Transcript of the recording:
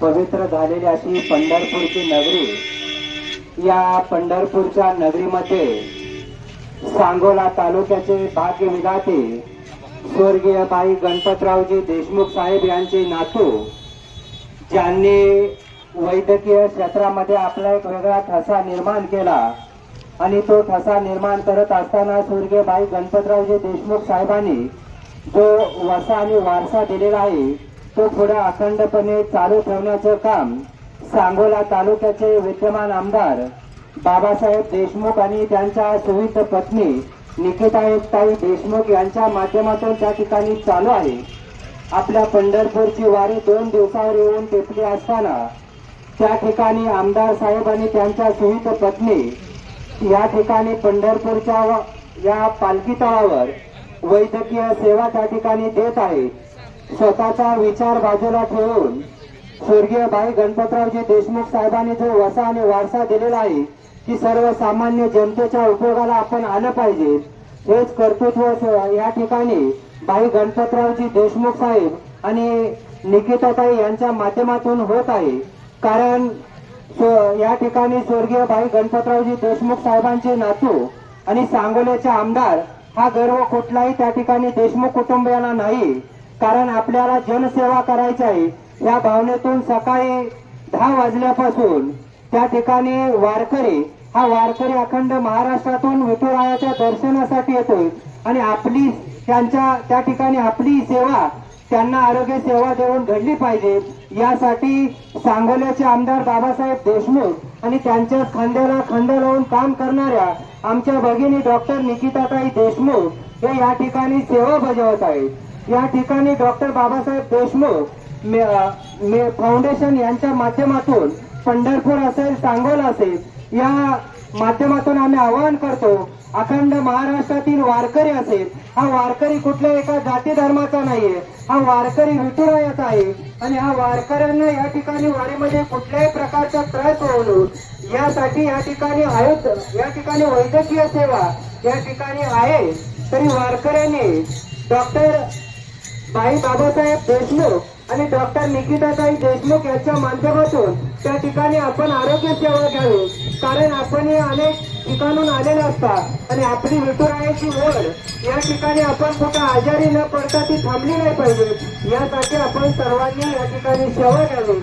पवित्र झालेली अशी पंढरपूरची नगरी या पंढरपूरच्या नगरीमध्ये सांगोला तालुक्याचे भाग्य विधाते स्वर्गीय बाई गणपतरावजी देशमुख साहेब यांचे नातू ज्यांनी वैद्यकीय क्षेत्रामध्ये आपला एक वेगळा ठसा निर्माण केला आणि तो ठसा निर्माण करत असताना स्वर्गीय बाई गणपतरावजी देशमुख साहेबांनी जो वसा आणि वारसा दिलेला आहे तो पुढे अखंडपणे चालू ठेवण्याचं काम सांगोला तालुक्याचे विद्यमान आमदार बाबासाहेब देशमुख आणि त्यांच्या सुविध पत्नी निकिताताई देशमुख यांच्या माध्यमातून त्या ठिकाणी चालू आहे. आपल्या पंढरपूरची वारी दोन दिवसावर येऊन टेपली असताना त्या ठिकाणी आमदार साहेब आणि त्यांच्या सुविध पत्नी या ठिकाणी पंढरपूरच्या या पालखी तळावर वैद्यकीय सेवा त्या ठिकाणी देत आहे स्वतःचा विचार बाजूला ठेवून स्वर्गीय बाई गणपतरावजी देशमुख साहेबांनी जो वसा आणि वारसा दिलेला आहे की सर्वसामान्य जनतेच्या उपयोगाला आपण आलं पाहिजे हेच कर्तृत्व या ठिकाणी बाई गणपतरावजी देशमुख साहेब आणि निकिताताई यांच्या माध्यमातून होत आहे. कारण या ठिकाणी स्वर्गीय बाई गणपतरावजी देशमुख साहेबांचे नातू आणि सांगोल्याचे आमदार हा गर्व कुठलाही त्या ठिकाणी देशमुख कुटुंबियांना नाही. कारण आपल्याला जनसेवा करायची आहे. या भावनेतून सकाळी दहा वाजल्यापासून त्या ठिकाणी वारकरी हा वारकरी अखंड महाराष्ट्रातून विठुरायाच्या दर्शनासाठी येतोय. आणि आपली त्यांच्या त्या ठिकाणी आपली सेवा त्यांना आरोग्य सेवा देऊन घडली पाहिजे. यासाठी सांगोल्याचे आमदार बाबासाहेब देशमुख आणि त्यांच्या खांद्याला खांदा लावून काम करणाऱ्या आमच्या भगिनी डॉक्टर निकिताताई देशमुख हे या ठिकाणी सेवा बजावत आहेत. या ठिकाणी डॉक्टर बाबासाहेब देशमुख मे- फाउंडेशन यांच्या माध्यमातून पंढरपूर असेल सांगोल असेल या माध्यमातून आम्ही आवाहन करतो अखंड महाराष्ट्रातील वारकरी असेल हा वारकरी कुठल्या एका जाती धर्माचा नाहीये हा वारकरी विठुरायाचा आहे आणि हा वारकऱ्यांना या ठिकाणी वारीमध्ये कुठल्याही प्रकारचा त्रास होऊ यासाठी या ठिकाणी आयुध या ठिकाणी वैद्यकीय सेवा या ठिकाणी आहे तरी वारकऱ्यांनी डॉक्टर भाई बाबासाहेब देशमुख आणि डॉक्टर निकिताताई देशमुख यांच्या माध्यमातून त्या ठिकाणी आपण आरोग्य सेवा घ्यावी. कारण आपण हे अनेक ठिकाणून आलेले असतात आणि आपली विठुरायाची ओढ या ठिकाणी आपण कुठं आजारी न पडता ती थांबली नाही पाहिजे. यासाठी आपण सर्वांनी या ठिकाणी सेवा घ्यावी.